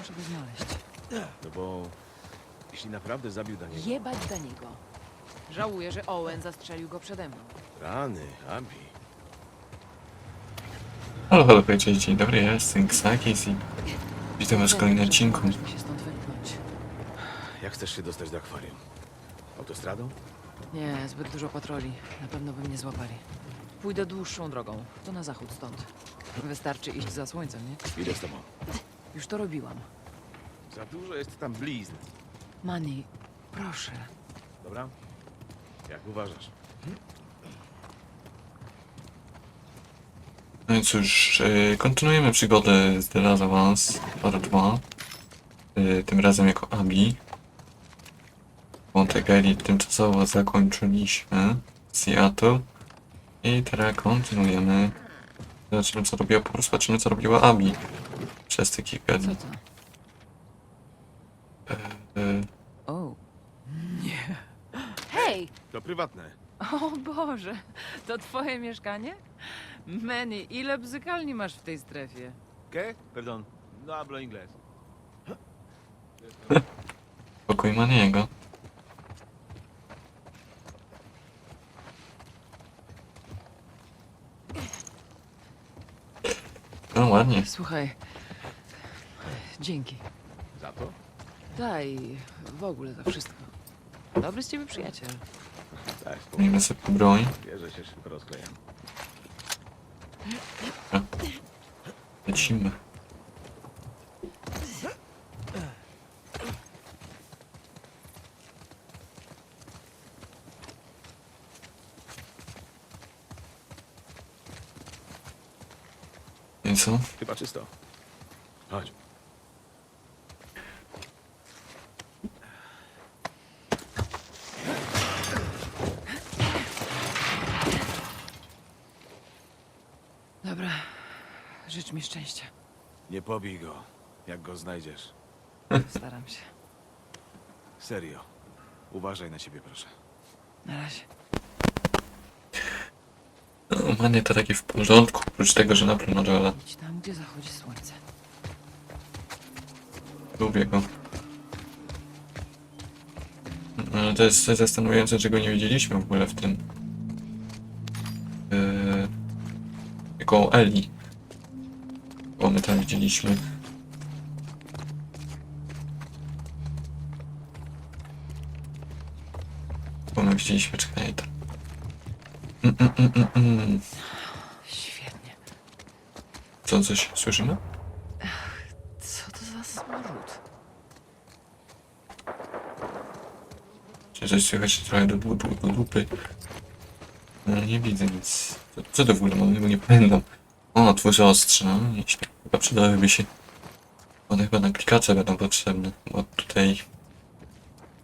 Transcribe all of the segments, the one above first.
Muszę go znaleźć. No bo jeśli naprawdę zabił Daniego... Jebać za niego. Żałuję, że Owen zastrzelił go przede mną. Rany, Abi. Halo, halo, cześć, dzień dobry, ja jestem Xakis i witam was w kolejnym odcinku. mi się stąd wymknąć. Jak chcesz się dostać do akwarium? Autostradą? Nie, zbyt dużo patroli. Na pewno by mnie złapali. Pójdę dłuższą drogą. To na zachód stąd. Wystarczy iść za słońcem, nie? Idę z tobą. Już to robiłam. Za dużo jest tam blizn. Manny, proszę. Dobra? Jak uważasz? No i cóż, e, kontynuujemy przygodę z The Last of Us Part 2. E, Tym razem jako Abi. Wątek Eli tymczasowo zakończyliśmy Seattle. I teraz kontynuujemy. Zobaczymy co robiła, po prostu patrzymy co robiła Abi przez te kilka Co dni. to? E, O. Nie. Hej! To prywatne. O Boże, to twoje mieszkanie? Manny, ile bzykalni masz w tej strefie? ¿Qué? Perdón. No hablo inglés. Pokój Maniego. Ładnie. Słuchaj. Dzięki. Za to? Daj w ogóle za wszystko. Dobry z ciebie przyjaciel. Tak, Miejmy sobie broń. Wierzę się szybko rozklejam. Lecimy. I co? Chyba czysto. Chodź. Dobra. Życz mi szczęścia. Nie pobij go, jak go znajdziesz. Staram się. Serio. Uważaj na siebie, proszę. Na razie. No, Manie to takie w porządku, oprócz tego, że naprawdę Joela. Idź tam, gdzie zachodzi słońce. Lubię go. Ale to jest zastanawiające, czego nie widzieliśmy w ogóle w tym. Yy, jako Eli. Bo my tam widzieliśmy. Bo my widzieliśmy, czekaj. Mm, mm, mm, mm, mm. Świetnie. Co, coś słyszymy? Co to za smród? Czy coś słychać trochę do, du- do dupy? No, nie widzę nic. Co, co to w ogóle mam? Nie pamiętam. O, twórze ostrze. No, nieźle. Chyba przydałyby się. One chyba na klikacze będą potrzebne. Bo tutaj...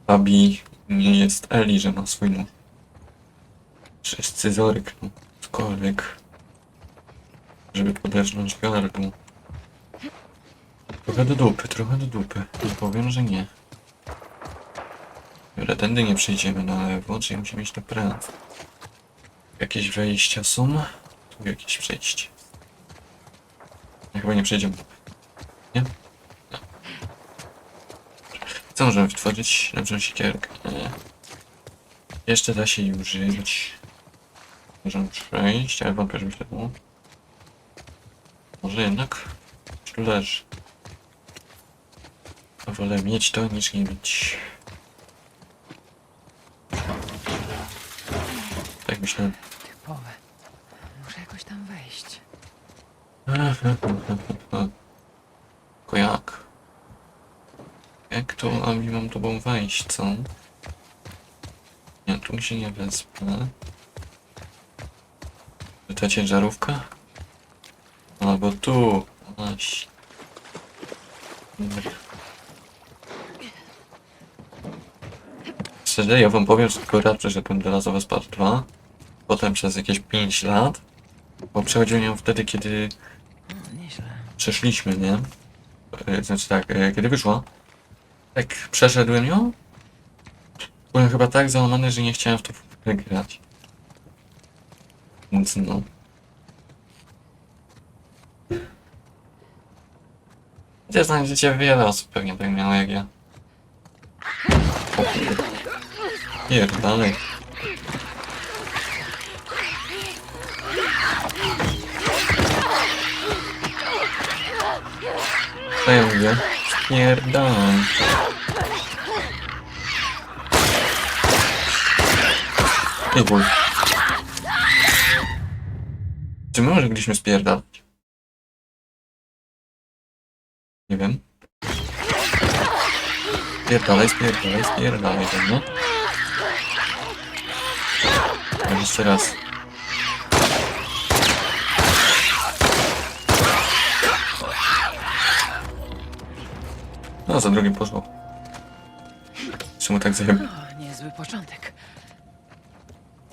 Abi nie jest Eli, że ma swój nóż. Czy scyzoryk, no. Cokolwiek. Żeby poderżnąć gardło. Trochę do dupy, trochę do dupy. Nie powiem, że nie. Dobra, tędy nie przejdziemy na lewo, czyli musimy iść na prawo. Jakieś wejścia są? Tu jakieś przejście. Ja chyba nie przejdziemy. Nie? No. Co możemy wytworzyć? Lepszą siekierkę. Nie. Jeszcze da się użyć. Możemy przejść, ale wątpię, żeby to było. Może jednak? Czy leży? Wolę mieć to niż nie mieć. Tak myślałem. Typowe. Muszę jakoś tam wejść. Tylko jak? Jak to Ami mam tobą wejść, co? Nie, tu mi się nie wezmę. Ta ciężarówka? Albo tu. Szczerze, ja wam powiem, że tylko raz przeszedłem do Last of Part 2. Potem przez jakieś 5 lat. Bo przechodziłem ją wtedy, kiedy przeszliśmy, nie? E, Znaczy tak, e, kiedy wyszła, tak przeszedłem ją. Byłem chyba tak załamany, że nie chciałem w to grać. Więc no. Gdzie znajdziecie wiele osób pewnie tak miało jak ja. Pierdalej. Co ja mówię? Czy my mogliśmy spierdalać? Nie wiem. Spierdalaj, spierdalaj, spierdalaj ze mną. Tak, Jeszcze raz. No, za drugim poszło. Czemu tak zajebał? Niezły początek.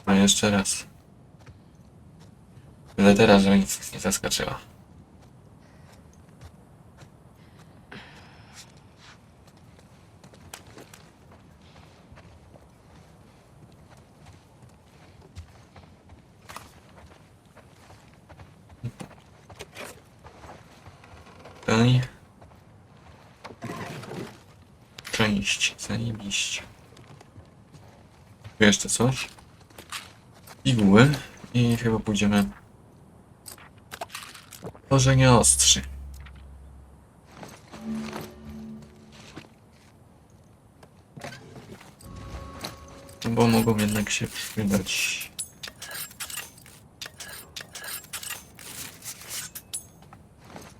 A jeszcze raz. Tyle teraz, że nic nie zaskoczyła. Tutaj. Część, zajebiście. Tu jeszcze coś? igły i chyba pójdziemy tworzenie ostrzy. Bo mogą jednak się przydać.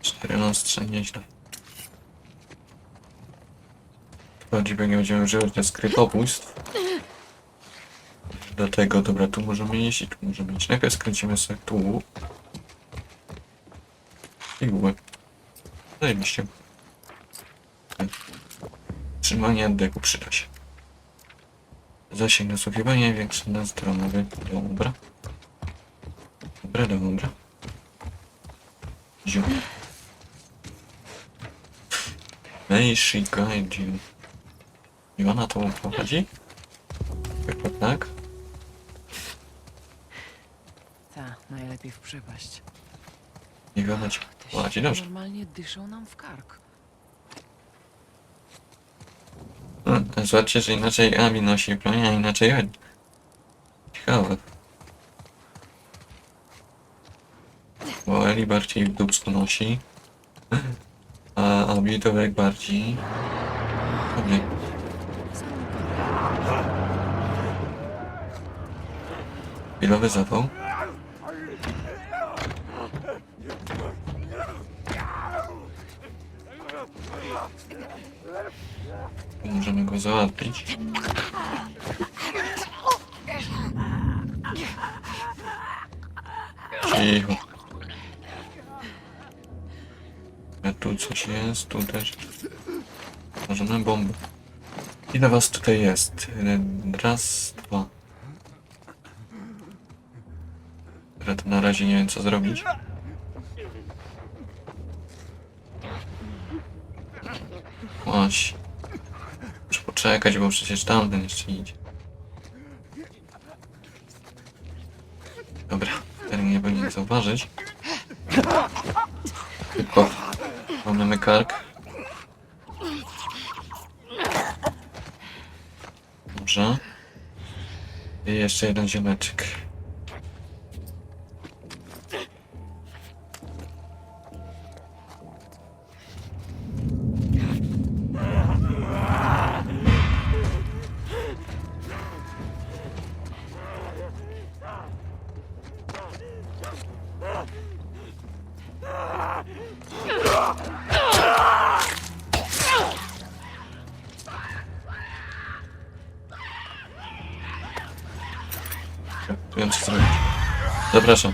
Cztery ostrze, nieźle. Bardziej nie będziemy używać na skrytobójstw. Dlatego, dobra, tu możemy iść i tu możemy iść. Najpierw skręcimy sobie tu. Igły. Zajebiście. Trzymanie deku przyda się. Zasięg nasłuchiwania większy na stronowy. Dobra. Dobra, dobra. She guide you. I ona to prowadzi? Chyba tak. Ta, najlepiej w przepaść. Nie gadać. Te ściany dobrze. normalnie dyszą nam w kark. Hmm, zobaczcie, że inaczej Abi nosi broń, a inaczej Ed. Ciekawe. Bo Eli bardziej w dupsku nosi. A Abi to jak bardziej... Dobry. Chwilowy zawał. Możemy go załatwić. Cicho. A tu coś jest, tu też. Możemy bombę. Ile was tutaj jest? Raz, dwa. To na razie nie wiem co zrobić. Właśnie. Poczekać, bo przecież tamten jeszcze idzie. Dobra, ten nie powinien zauważyć. Tylko mamy kark. Dobrze. I jeszcze jeden ziomeczek. Wiem co zrobić. Zapraszam.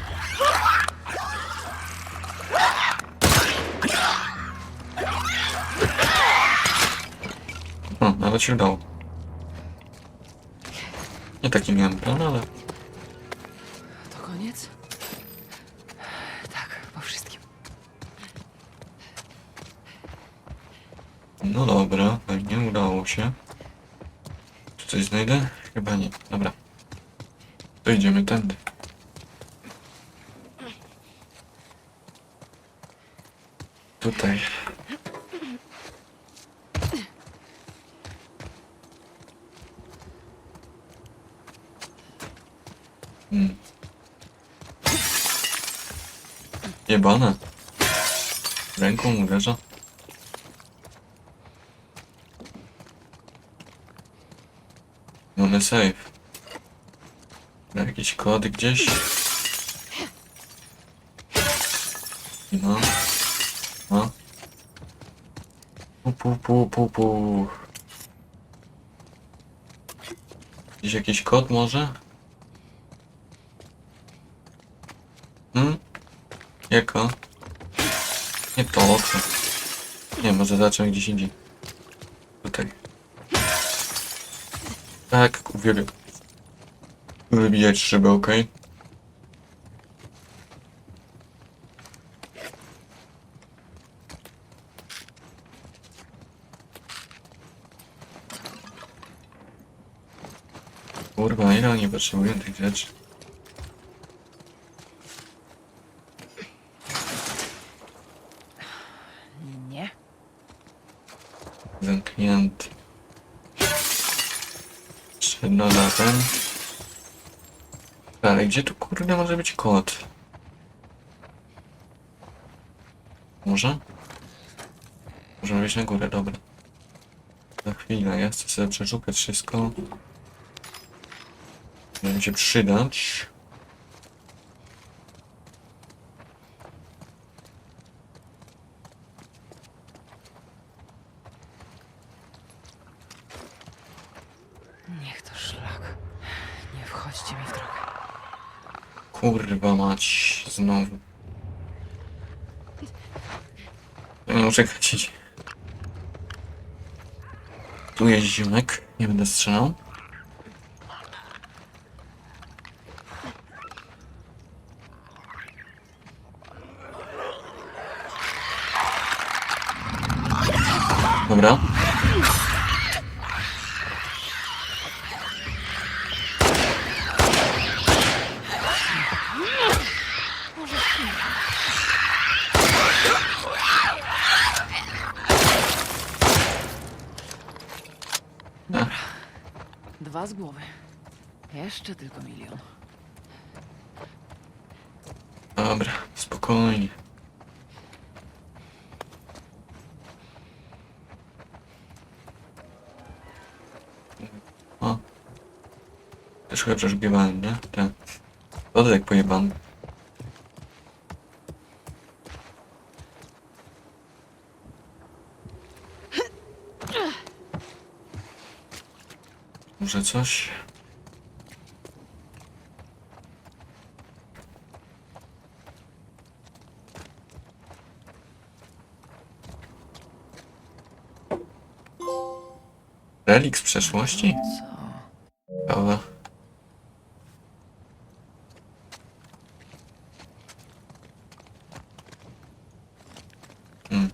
O, nawet się udało. Nie taki miałem plan, ale znajdę? Chyba nie. Dobra. To idziemy tędy. Tutaj. Hmm. Jebane. Ręką uderza. Mamy safe. Jakieś kody gdzieś? Nie ma. Ma. Pu, pu, pu, pu, pu. Gdzieś jakiś kod może? Hmm? Jaka? Nie to, co? Nie, może zacząć gdzieś indziej. Tak, uwielbiam. Wybijać szybę, ok? Kurwa, ile oni potrzebują tych rzeczy? Nie. Zamknięty. Dodatem. Ale gdzie tu kurde może być kod? Może? Możemy wejść na górę, dobra. Za chwilę, ja chcę sobie przeszukać wszystko. Mi się przydać. Niech to szlak. Nie wchodźcie mi w drogę. Kurwa mać, znowu. Muszę kręcić. Tu jest ziomek, nie będę strzelał. Dobra. Dwa z głowy. Jeszcze tylko milion. Dobra, spokojnie. O. Też chyba przeszukiwałem, nie? Tak. Jak pojebany. Może coś? Relik z przeszłości? Co? Ciekawe. Hmm.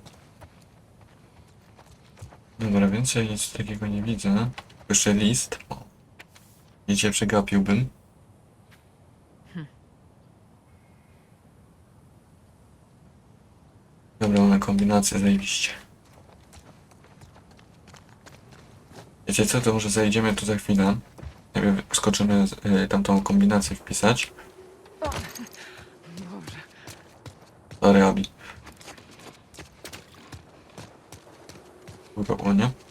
Dobra, więcej nic takiego nie widzę. Jeszcze list. Wiecie, przegapiłbym. Dobra, na kombinację zajebiście. Wiecie co, to może zajdziemy tu za chwilę. Wiem, skoczymy y, tamtą kombinację wpisać. Sorry, Abi. Kurwa, nie?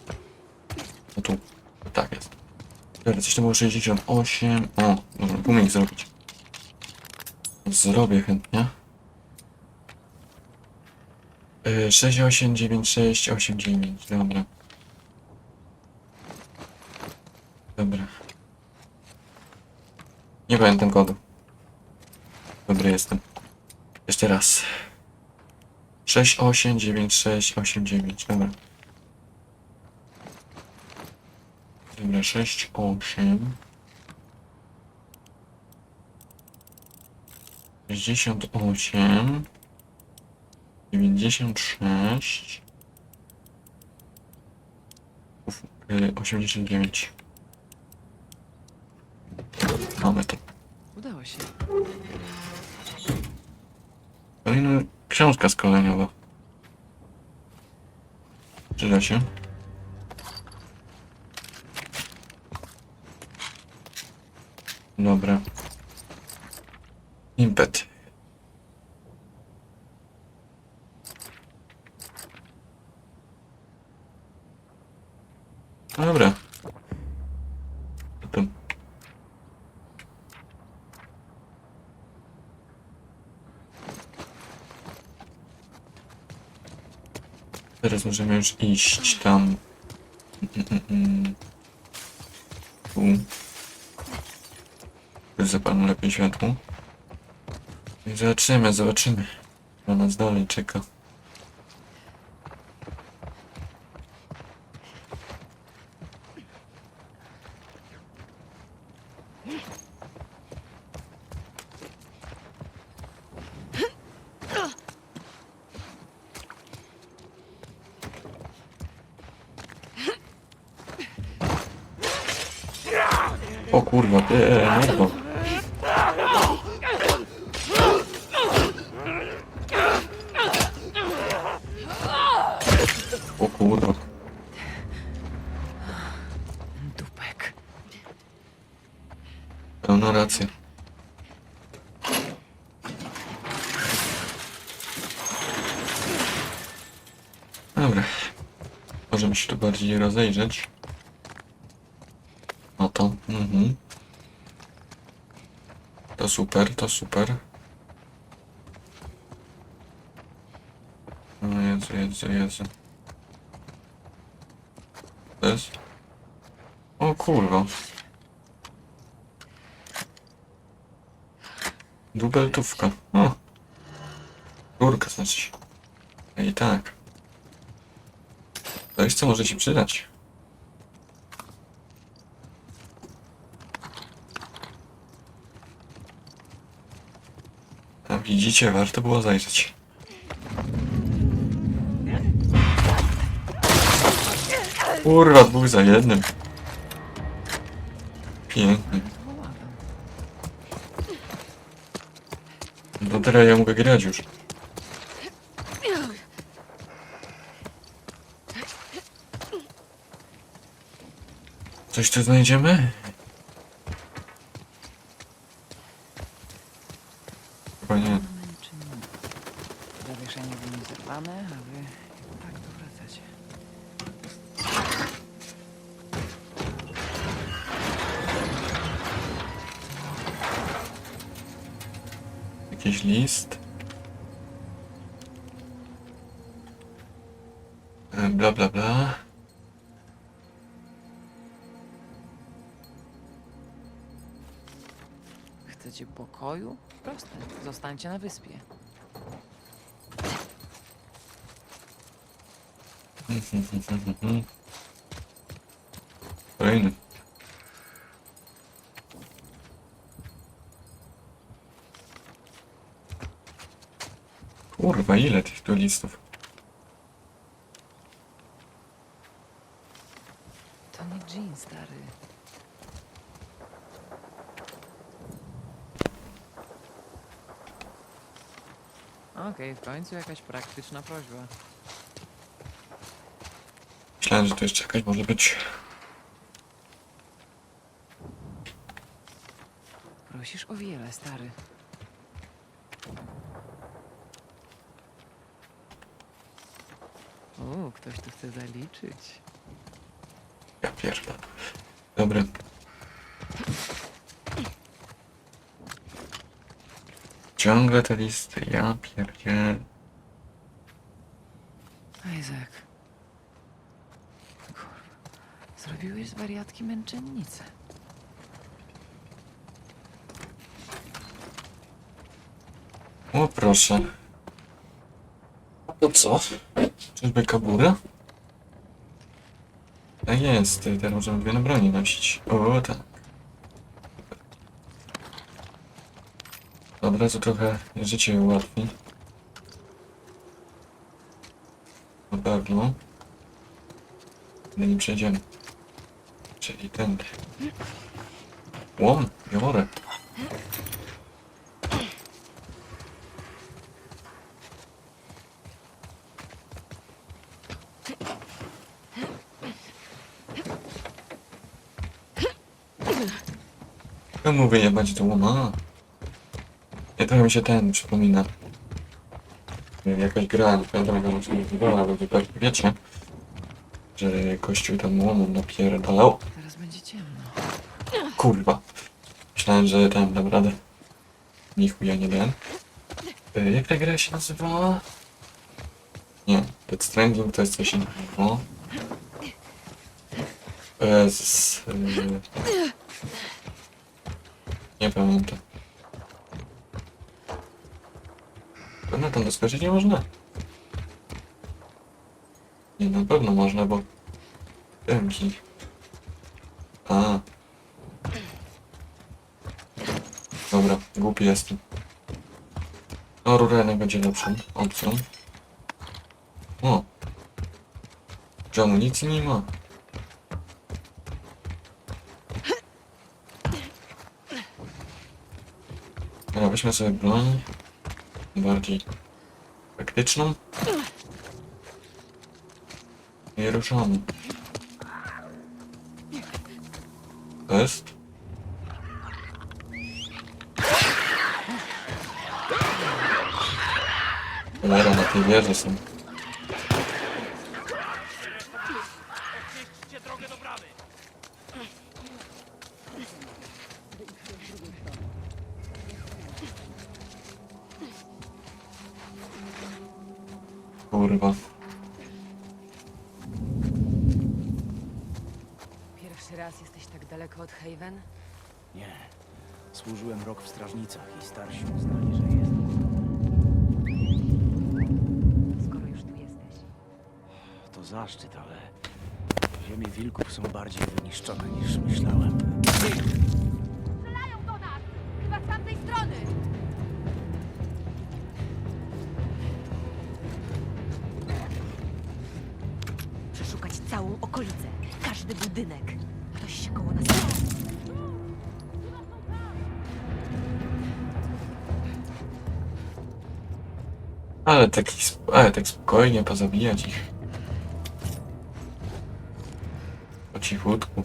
No tu. Tak jest. Coś tam było 68. O, umiem ich zrobić. Zrobię chętnie. Y, 6896 89, dobra. Dobra. Nie pamiętam kodu. Dobry jestem. Jeszcze raz. 689689. Dobra. Dobra, 68. 68. 96. Uf, y, 89. Mamy to. Udało się. Kolejna książka szkoleniowa. Przyda się. Dobra. impet. Dobra. To... Teraz możemy już iść tam. Mm, mm, mm. Tu. Zapalmy lepiej światło. I zobaczymy, zobaczymy. Co nas dalej czeka. O kurwa, ty, e, mordo. O kurwa. Dupek. Pełna racja. Dobra. Możemy się tu bardziej rozejrzeć. No to, mhm. To super, to super. O Jezu, Jezu, Jezu. To jest? O kurwa. Dubeltówka. O. Górka znaczy. I tak. Jest co może się przydać. A widzicie, warto było zajrzeć. Kurwa, dwóch za jednym. Pięknie. No teraz ja mogę grać już. Coś tu znajdziemy? Pokoju? Proste. Zostańcie na wyspie. Kolejny. Kurwa, ile tych tu listów? To nie Jean, stary. Okej, w końcu jakaś praktyczna prośba. Myślałem, że tu jeszcze jakaś może być. Prosisz o wiele, stary. O, ktoś tu chce zaliczyć. Ja pierdolę. Dobra. Ciągle te listy, ja pierdzielę. Isaac. Kurwa. Zrobiłeś z wariatki męczennicę. O proszę. To co? Czyżby kabura? Tak jest, teraz możemy dwie na broni nosić. O tak. Od razu trochę życie ułatwi. Na pewno. Ale nie przejdziemy. Czyli tędy. Łom, biorę. Ja mówię jebać do łoma. I trochę mi się ten przypomina. Nie wiem, Jakaś gra, nie pamiętam jak ona się nazywała, ale wy pewnie wiecie, że kościół tam łomą napierdalał. Teraz będzie ciemno. Kurwa. Myślałem, że tam dam radę. Nie dałem. E, Jak ta gra się nazywała? Nie, Dead Stranding to jest coś innego. E, z, e, nie pamiętam. Tam doskoczyć nie można? Nie, na pewno można, bo... Ręki. A. Dobra, głupi jestem. No, ruralny będzie lepszą opcją. O! Że amunicji nie ma. Dobra, weźmy sobie broń. Bardziej praktyczną. I ruszamy. To jest? Cholera, na tej wieży są. Służyłem rok w strażnicach i starsi uznali, że jest. Skoro już tu jesteś. To zaszczyt, ale ziemie wilków są bardziej wyniszczone niż myślałem. Ale taki, sp- ale tak spokojnie pozabijać ich. Po cichutku.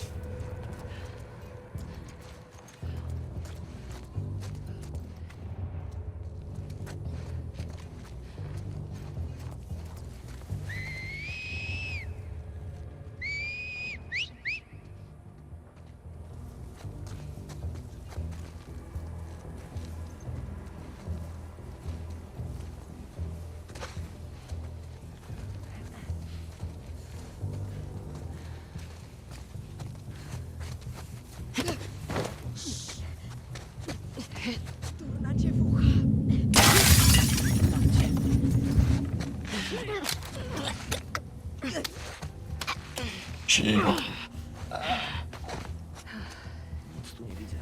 Cicho. Nic tu nie widzę.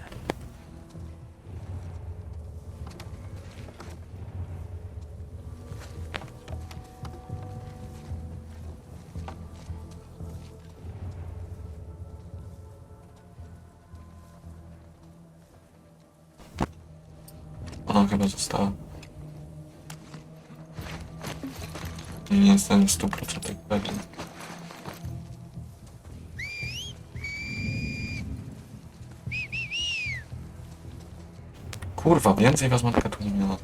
Ona chyba została. Nie jestem w 100% pewien. Kurwa, więcej was matka tu nie miała.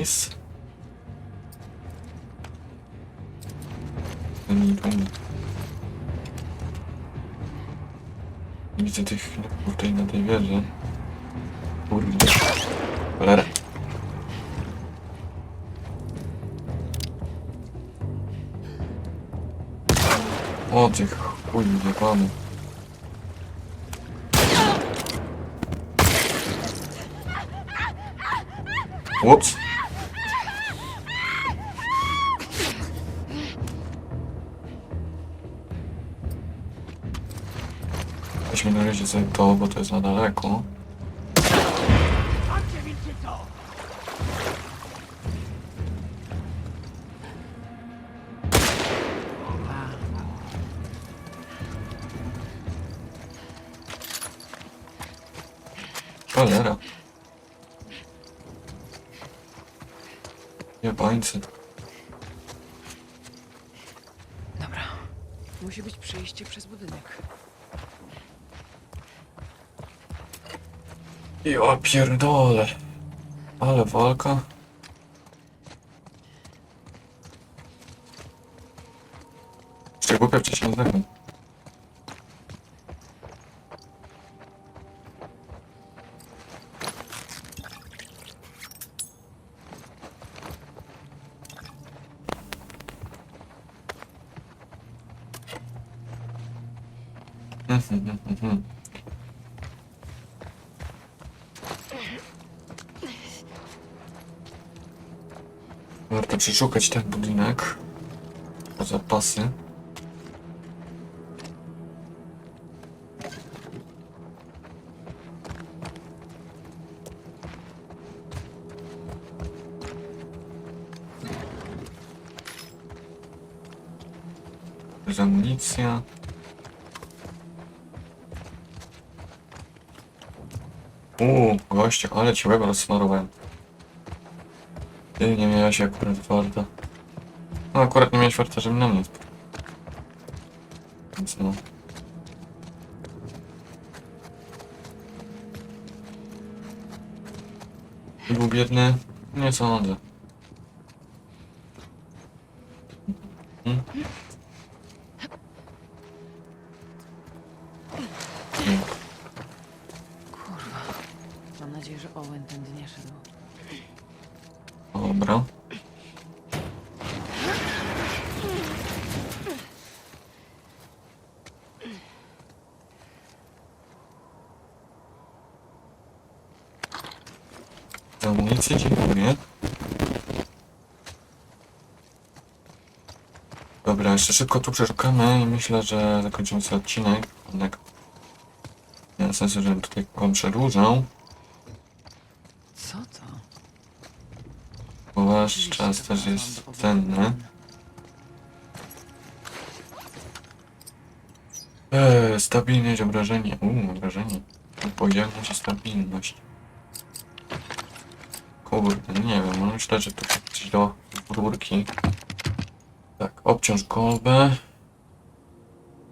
Nice. Nie widzę tych tutaj na tej wieży. Kurde. Cholera. O ty chuj jebany. Ups. Razie sobie to, bo to jest na daleko. Cholera. Jebańcy. Dobra. Musi być przejście przez budynek. Ja pierdolę. Ale walka. Jeszcze głupia wcześniej zdechłem. Mhm, mhm, mhm. Warto przeszukać ten budynek. Zapasy. Amunicja. Uuu, goście, ale ci łeb rozsmarowałem. Ty nie miałeś akurat warta. No akurat nie miałeś warta, żeby na mnie spadł. Więc no. Był biedny? Nie sądzę. Hmm? Kurwa. Mam nadzieję, że Owen tędy nie szedł. Dobra. Za amunicję dziękuję. Dobra, jeszcze szybko tu przeszukamy i myślę, że zakończymy sobie odcinek. Jednak nie ma sensu, żebym tutaj przedłużał, Co to? bo wasz Oczywiście, czas też jest cenny. Eee, stabilność, obrażenie. Uuu, obrażenie. Odpowiedzialność i stabilność. Kurde, nie wiem, no myślę, że tu coś do rurki. Tak, obciąż kolbę.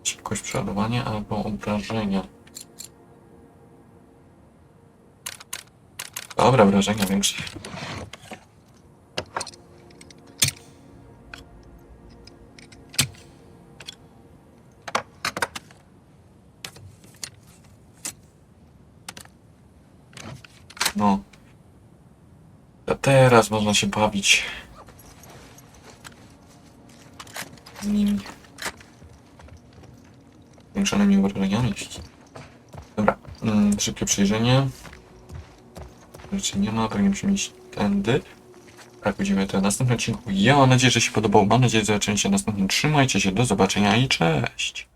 Szybkość przeładowania albo obrażenia. Dobra, wrażenia większe. Teraz można się bawić. Z nimi. Zwiększonymi obrażeniami. Dobra. Mm, szybkie przejrzenie. Rzeczy nie ma, pewnie musimy iść tędy. Tak, widzimy to w następnym odcinku. Ja mam nadzieję, że się podobało. Mam nadzieję, że się następnym. Trzymajcie się, do zobaczenia i cześć.